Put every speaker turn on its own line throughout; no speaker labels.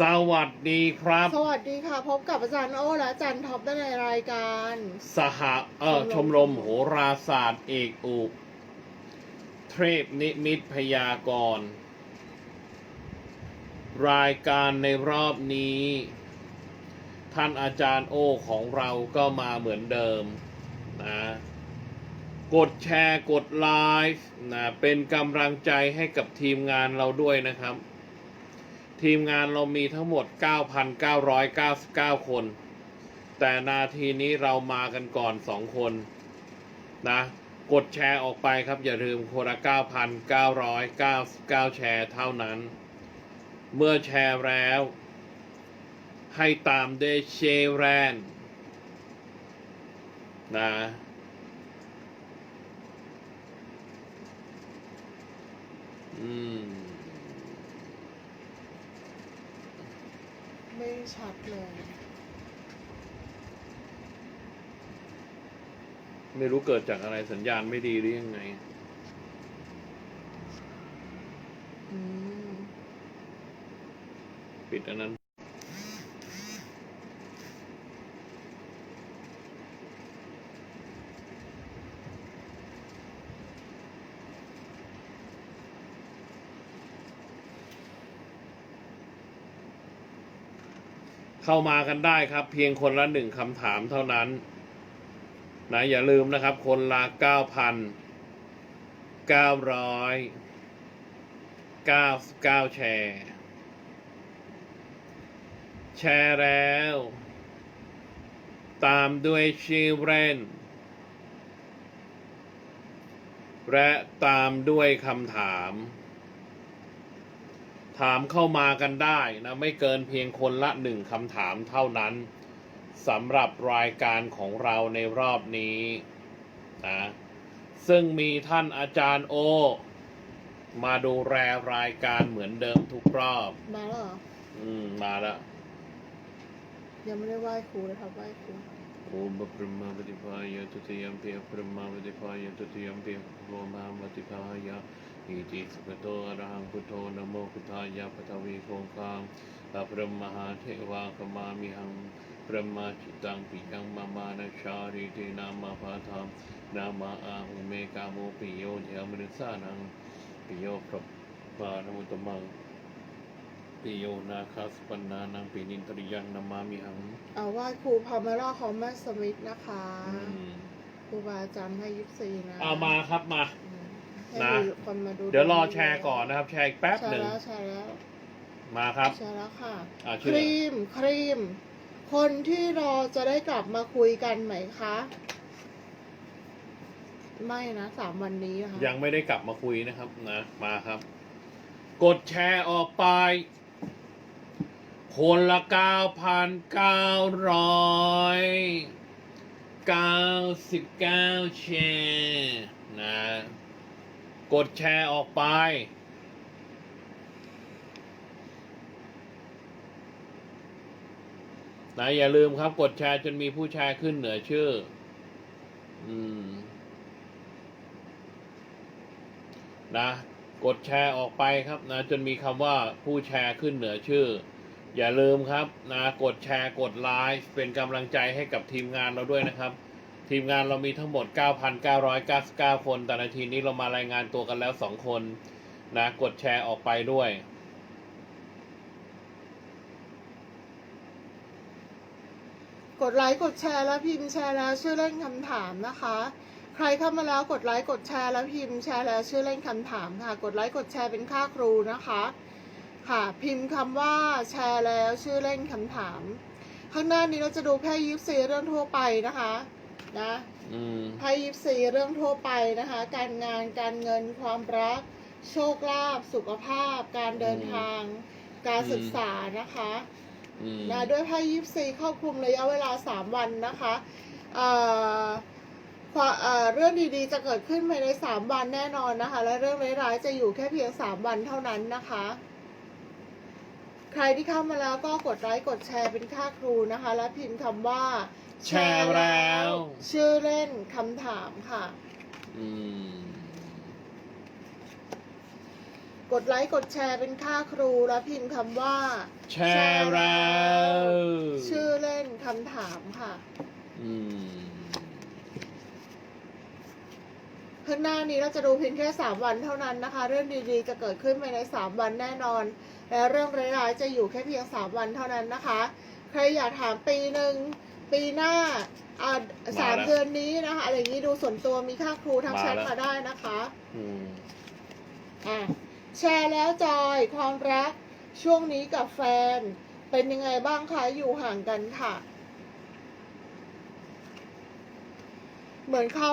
สวัสดีครับ
สวัสดีค่ะ พบกับอาจารย์โอ้และอาจารย์ท็อปได้ในรายการ
สหเอ่อช
ช
ม
ม
ร
ร
ม
ม
โหราศาสตร์เอกอุเทพนิมิตพยากรณ์รายการในรอบนี้ ท่านอาจารย์โอของเราก็มาเหมือนเดิมนะกดแชร์กดไลฟ์นะเป็นกำลังใจให้กับทีมงานเราด้วยนะครับ ทีมงานเรามีทั้งหมด 9,999 คน แต่นาทีนี้เรามากันก่อน 2 คน นะ กดแชร์ออกไปครับ อย่าลืมคนละ 9,999 แชร์เท่านั้น เมื่อแชร์แล้ว ให้ตามเด้วยเชแรนนะอืม
ไม่ชัดเลย
ไม่รู้เกิดจากอะไรสัญญาณไม่ดีหรือยังไง
อืม
ปิดอันนั้น เข้ามากันได้ครับ เพียงคนละหนึ่งคำถามเท่านั้นนะอย่าลืมนะครับ คนละเก้าพันเก้าร้อยเก้าเก้าแชร์ แชร์แล้ว ตามด้วยชื่อเล่นและตามด้วยคำถาม ถามเข้ามากันได้นะไม่เกินเพียงคนละหนึ่งคำถามเท่านั้นสำหรับรายการของเราในรอบนี้นะซึ่งมีท่านอาจารย์โอ มาดูแลรายการเหมือนเดิมทุกรอบ
มาแล้วเหรอ
อืมมาแล้ว
ยังไม่ได้ไหว้ครูเลยครับไหว้ครู
โอมปรมาปฏิภายตุติยมเปียปรมาปฏิภายตุติยมเปียโอมาปฏิภายะ อิติสุขโตอะระหังพุทโธนะโมพุทธายะปะทวีโคงคามอะพระมหาเทวาขมามิหังพระมาจิตังปิยังมามานะชาริตินามาภาธามนามาอาหุเมกาโมปิโยเทมริสานังปิโยพระปานมุตตมังปิโยนาคาสปันนานังปินินทริยังนามามิหัง
เอาไหว้ครูพามาล่าคอมมาสมิธนะคะ
อืม
ครูบาอาจารย์ให้ยิปซีนะ
เอามาครับมา
อืมให้
นะ
มีคนมาดู
เดี๋ยวรอแชร์ก่อนนะครับ แชร์อีกแป๊บ
แช
หนึ่
ร์
ง
แล้วแชร์แล้ว
มาครับ
แชร์แล้วค่ะ
อ่า
ค
ชื่อ
รีมครีม คนที่รอจะได้กลับมาคุยกันไหมคะไม่นะสามวันนี้นะคะ
ยังไม่ได้กลับมาคุยนะครับนะมาครับ กดแชร์ออกไป คนละเก้าพันเก้าร้อยเก้าสิบเก้าแชร์นะ กดแชร์ออกไป นะอย่าลืมครับ กดแชร์จนมีผู้แชร์ขึ้นเหนือชื่อ อืม นะ กดแชร์ออกไปครับนะ จนมีคำว่าผู้แชร์ขึ้นเหนือชื่อ อย่าลืมครับ นะ กดแชร์กดไลค์เป็นกำลังใจให้กับทีมงานเราด้วยนะครับ ทีมงานเรามีทั้งหมด 9,999 คน แต่นาทีนี้เรามารายงานตัวกันแล้ว 2 คนนะ กดแชร์ออกไปด้วย
กดไลค์กดแชร์แล้วพิมพ์แชร์แล้วชื่อเล่นคำถามนะคะ ใครเข้ามาแล้วกดไลค์กดแชร์แล้วพิมพ์แชร์แล้วชื่อเล่นคำถามค่ะ กดไลค์กดแชร์เป็นค่าครูนะคะ ค่ะ พิมพ์คำว่าแชร์แล้วชื่อเล่นคำถาม ข้างหน้านี้เราจะดูแค่ยิปซีเรื่องทั่วไปนะคะ นะ
อืม
ไพ่ยิปซีเรื่องทั่วไปนะคะ การงานการเงินความรัก โชคลาภสุขภาพ การเดินทาง การศึกษานะคะ
อืม
นะด้วยไพ่ยิปซีครอบคลุมระยะเวลา 3 วันนะคะเอ่อความเอ่อเรื่องดีๆจะเกิดขึ้นภายใน 3 วันแน่นอนนะคะ และเรื่องร้ายๆจะอยู่แค่เพียง 3 วันเท่านั้นนะคะ ใครที่เข้ามาแล้วก็กดไลค์กดแชร์เป็นค่าครูนะคะ และพิมพ์คำว่า
แชร์แล้ว
ชื่อเล่นคำถามค่ะ
อืม
กดไลค์กดแชร์เป็นค่าครูแล้วพิมพ์คำว่า
แชร์แล้ว
ชื่อเล่นคำถามค่ะ
อืม
ข้างหน้านี้เราจะดูเพียงแค่ 3 วันเท่านั้นนะคะ เรื่องดีๆจะเกิดขึ้นภายใน 3 วันแน่นอน และเรื่องร้ายๆจะอยู่แค่เพียง 3 วันเท่านั้นนะคะ ใครอยากถามปีหนึ่งปีหน้าอ่าสามเดือนนี้นะคะอะไรอย่างนี้ดูส่วนตัวมีค่าครูทักแชทมาได้นะคะ
อืม
อะแชร์แล้วจอยความรักช่วงนี้กับแฟน เป็นยังไงบ้างคะอยู่ห่างกันค่ะ เหมือนเขา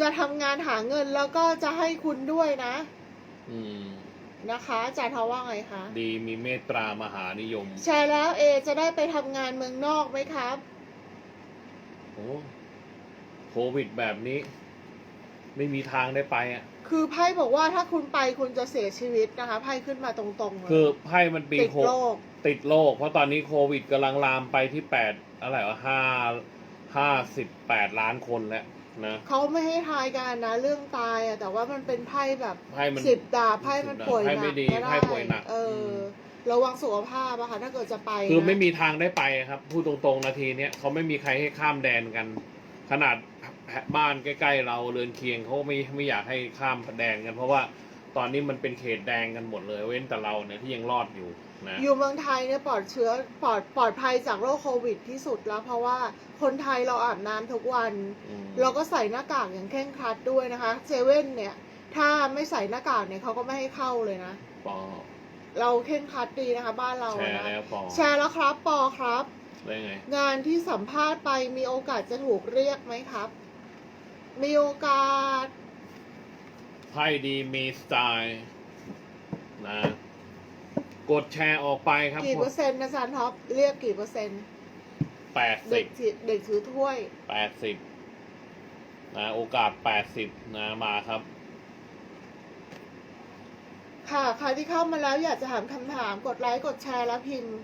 จะทำงานหาเงินแล้วก็จะให้คุณด้วยนะ
อืม
นะคะอาจารย์เขาว่าไงคะ
ดีมีเมตตามหานิยม
แชร์แล้วเอจะได้ไปทำงานเมืองนอกไหมครับ
โอ้โควิดแบบนี้ ไม่มีทางได้ไปอะ
คือไพ่บอกว่าถ้าคุณไปคุณจะเสียชีวิตนะคะไพ่ขึ้นมาตรงๆเลย
คือไพ่มันปี
ติด
โค
โรค
ติดโลกเพราะตอนนี้โควิดกำลังลามไปที่แปดอะไรวะห้าห้าสิบแปดล้านคนแล้ว นะ
เขาไม่ให้ทายกันนะเรื่องตายอะแต่ว่ามันเป็นไพ่แบบ
ไพ่มัน
สิบดาบไพ่มัน
สิบดาบ
ป่วยห
ไพ่
นั
ไม่
ก
ดี
ก็ได้
ไพ่ป่วยหนัก
เอออ
ม
ระวังสุขภาพอะค่ะถ้าเกิดจะไป
คือไม่
นะ
มีทางได้ไปครับพูดตรงๆนาทีเนี้ยเขาไม่มีใครให้ข้ามแดนกัน ขนาดบ้านใกล้ๆเราเรือนเคียงเขาไม่ไม่อยากให้ข้ามแดนกัน เพราะว่า ตอนนี้มันเป็นเขตแดงกันหมดเลย เว้นแต่เราเนี่ยที่ยังรอดอยู่นะ
อยู่เมืองไทยเนี่ยปลอดเชื้อปลอดปลอดภัยจากโรคโควิดที่สุดแล้ว เพราะว่าคนไทยเราอาบน้ำทุกวัน
อืม
เราก็ใส่หน้ากากอย่างเคร่งครัดด้วยนะคะเซเว่นเนี่ย ถ้าไม่ใส่หน้ากากเนี่ยเขาก็ไม่ให้เข้าเลยนะ
ปอ
เราเคร่งครัดดีนะคะ บ้านเรา
แช
อะ
ร์
นะ
แล้วปอ
แชร์แล้วครับปอครับ
ได้ไง
งานที่สัมภาษณ์ไปมีโอกาสจะถูกเรียกไหมครับ มีโอกาส
ไพ่ดีมีสไตล์นะกดแชร์ออกไปครับ
กี่เปอร์เซ็นต์นะจารย์ท็อปเรียกกี่เปอร์เซ็นต์
แปด
เด็
สิ
ก
บ
ถือเด็กถือถ้วย
แปดสิบนะโอกาสแปดสิบนะมาครับ
ค่ะ ใครที่เข้ามาแล้วอยากจะถามคำถามกดไลค์กดแชร์แล้วพิมพ์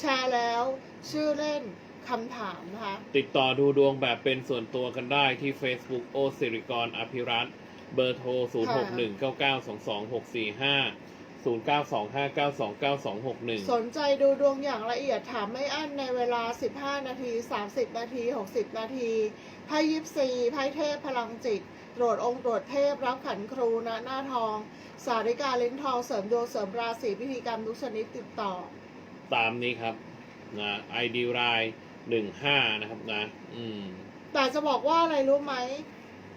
แชร์แล้ว ชื่อเล่นคำถามนะคะ
ติดต่อดูดวงแบบเป็นส่วนตัวกันได้ที่ Facebook โอสิริกรอภิรัตน์ เบอร์โทร 0 6 1 9 9 2 2 6 4 5 0 9 2 5 9 2 9 2 6 1
สนใจดูดวงอย่างละเอียดถามไม่อั้นในเวลา 15 นาที 30 นาที 60 นาทีไพ่ยิปซีไพ่เทพพลังจิตตรวจองค์ตรวจเทพรับขันครูณหน้าทอง สาริกาลิ้นทองเสริมดวงเสริมราศีพิธีกรรมทุกชนิดติดต่อ
ตามนี้ครับนะไอดีรายหนึ่งห้านะครับนะ อืม
แต่จะบอกว่าอะไรรู้ไหม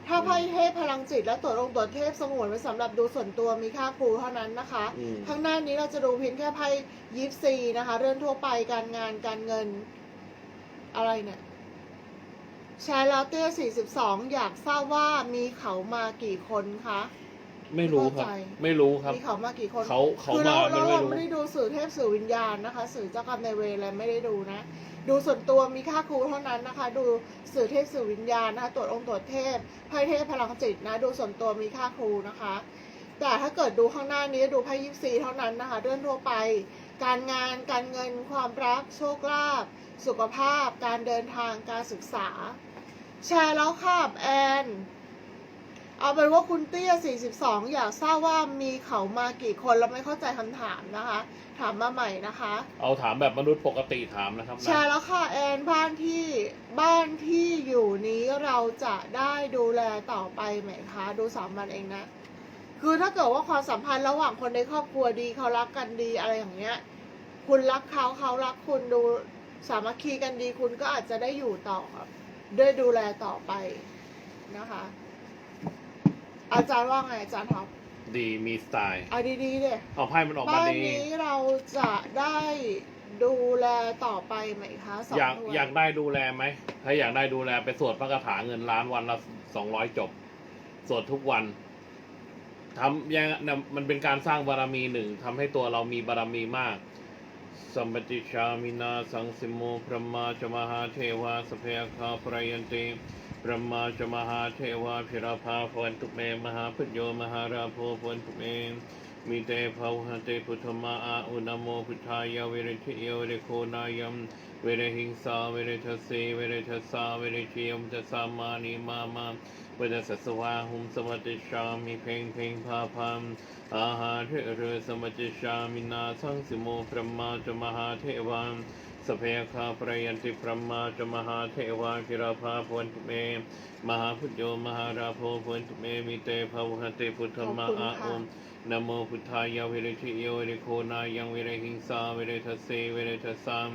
ถ้าไพ่เทพพลังจิตและตรวจองค์ตรวจเทพสงวนไว้สำหรับดูส่วนตัวมีค่าครูเท่านั้นนะคะ
อืม
ข้างหน้านี้เราจะดูเพียงแค่ไพ่ยิปซีนะคะ เรื่องทั่วไปการงานการเงิน อะไรเนี่ยแชร์แล้วเตี้ย42 อยากทราบว่ามีเขามากี่คนคะ
ไม่รู้ครับ
เข้าใจ
ไม่รู้ครับ
มีเขามากี่คน
เขาเขา
คือเรา
มา
เรา
มันไม่
เรา
รู้
ไม่ได้ดูสื่อเทพสื่อวิญญาณนะคะ สื่อเจ้ากรรมในายเวรอะไรไม่ได้ดูนะ ดูส่วนตัวมีค่าครูเท่านั้นนะคะ ดูสื่อเทพสื่อวิญญาณนะคะตรวจองค์ตรวจเทพไพ่เทพพลังจิตนะ ดูส่วนตัวมีค่าครูนะคะ แต่ถ้าเกิดดูข้างหน้านี้ดูไพ่ยิปซีเท่านั้นนะคะเรื่องทั่วไป การงานการเงินความรักโชคลาภสุขภาพ การเดินทางการศึกษา แชร์แล้วค่ะแอน เอาเป็นว่าคุณเตี้ย 42 อยากทราบว่ามีเขามากี่คนแล้วไม่เข้าใจคำถามนะคะ ถามมาใหม่นะคะ
เอาถามแบบมนุษย์ปกติถามนะครับ
แช
นะ
ร์แล้วค่ะแอนบ้านที่บ้านที่อยู่นี้เราจะได้ดูแลต่อไปไหมคะ ดูสามวันเองนะ คือถ้าเกิดว่าความสัมพันธ์ระหว่างคนในครอบครัวดีเขารักกันดีอะไรอย่างเงี้ย คุณรักเขาเขารักคุณดูสามัคคีกันดีคุณก็อาจจะได้อยู่ต่อครับด้วยดูแลต่อไปนะคะ อาจารย์ว่าไงอาจารย์ท็อป
ดีมีสไตล์
เอาดีๆเลย
เอาไพ่มันออกมา
บ้าน
ดี
นี้เราจะได้ดูแลต่อไปไหมคะสอง
อยาก
หน่วย
อยากได้ดูแลไหมถ้าอยากได้ดูแลไปสวดพระคาถาเงินล้านวันละสองร้อยจบ สวดทุกวันทำยังนะมันเป็นการสร้างบารมีหนึ่งทำให้ตัวเรามีบารมีมาก สัมปติชามินาสังสิโมพระมาจมหาเทวาสเพยคาปรยันติ พระมาจมหาเทวาพิราภาฟวันตุเมมหาพุทโยมหาราโพฟวันตุเมมิเตภาวหะเตพุทธมาอาอุนโมพุทธายะเวรทิโยเวรโคนายมเวรหิงสาเวรทัสสีเวรทัสสาเวรชิยมทัสสามานิมามาเวรสัสสวาหุมสวัติชามิเพ่งเพ่งพาพัมอาหาเทเรสมัจชามินาสังสิโมพระมาจมหาเทวัน สเพคาปรยันติพระมาจมหาเทวาคิราภาพวนตุเม มหาพุทโยมหาราโพพวนตุเมมิเตภาวหะเตพุทธมาอาอุมนะโมพุทธายะเวริชิโยเวริโคนายังเวริหิงสาเวริทัสเสเวริทัสสาม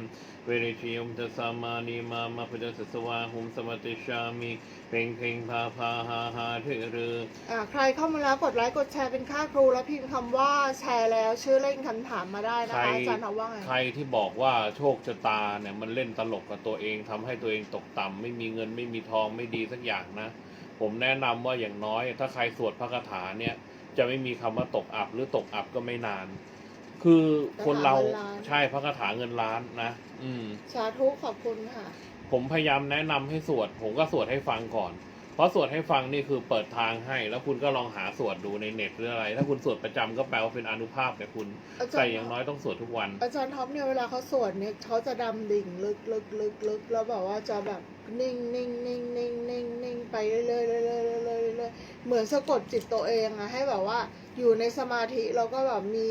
เวริชิยมทัสสามานีมามาพุทธสสวาหุมสมัติชามิ เพ่งเพ่งพาพาหาหาเทเรือ
อ่าใครเข้ามาแล้วกดไลค์กดแชร์เป็นค่าครูแล้วพิมพ์คำว่าแชร์แล้วชื่อเล่นคำถามมาได้นะ
ใคร
คะอาจารย์เอาว่าไง
ใครที่บอกว่าโชคชะตาเนี่ยมันเล่นตลกกับตัวเองทำให้ตัวเองตกต่ำไม่มีเงินไม่มีทองไม่ดีสักอย่างนะ ผมแนะนำว่าอย่างน้อย ถ้าใครสวดพระคาถาเนี่ย จะไม่มีคำว่าตกอับหรือตกอับก็ไม่นาน คือคนเรา
พระคาถาเงินล้าน
ใช่พระคาถาเงินล้านนะ อืม
สาธุขอบคุณค่ะ
ผมพยายามแนะนำให้สวด ผมก็สวดให้ฟังก่อน เพราะสวดให้ฟังนี่คือเปิดทางให้ แล้วคุณก็ลองหาสวดดูในเน็ตหรืออะไร ถ้าคุณสวดประจำก็แปลว่าเป็นอนุภาพแต่คุณ
อาจารย์
แต่อย่างน้อยต้องสวดทุกวัน
อาจารย์ท็อปเนี่ยเวลาเขาสวดเนี่ยเขาจะดำดิ่งลึกลึกลึกลึกแล้วแบบว่าจะแบบนิ่งนิ่งนิ่งนิ่งนิ่งนิ่งไปเรื่อยเรื่อยเรื่อยเรื่อยเรื่อยเรื่อยเหมือนสะกดจิตตัวเองอะให้แบบว่าอยู่ในสมาธิแล้วก็แบบมี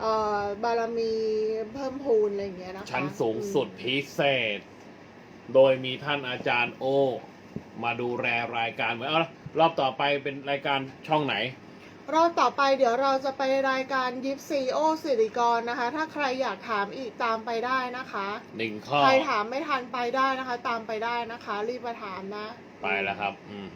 เอ่อบารมีเพิ่มพูนอะไรอย่างเงี้ยนะคะ
ชั้นสูงสุดพิเศษ โดยมีท่านอาจารย์โอ มาดูแลรายการเหมือนเอาละรอบต่อไปเป็นรายการช่องไหน
รอบต่อไปเดี๋ยวเราจะไปรายการยิปซีโอสิริกรนะคะ ถ้าใครอยากถามอีกตามไปได้นะคะ
หนึ่งข้อ
ใครถามไม่ทันไปได้นะคะ ตามไปได้นะคะ รีบมาถามนะ
ไปแล้วครับ อืม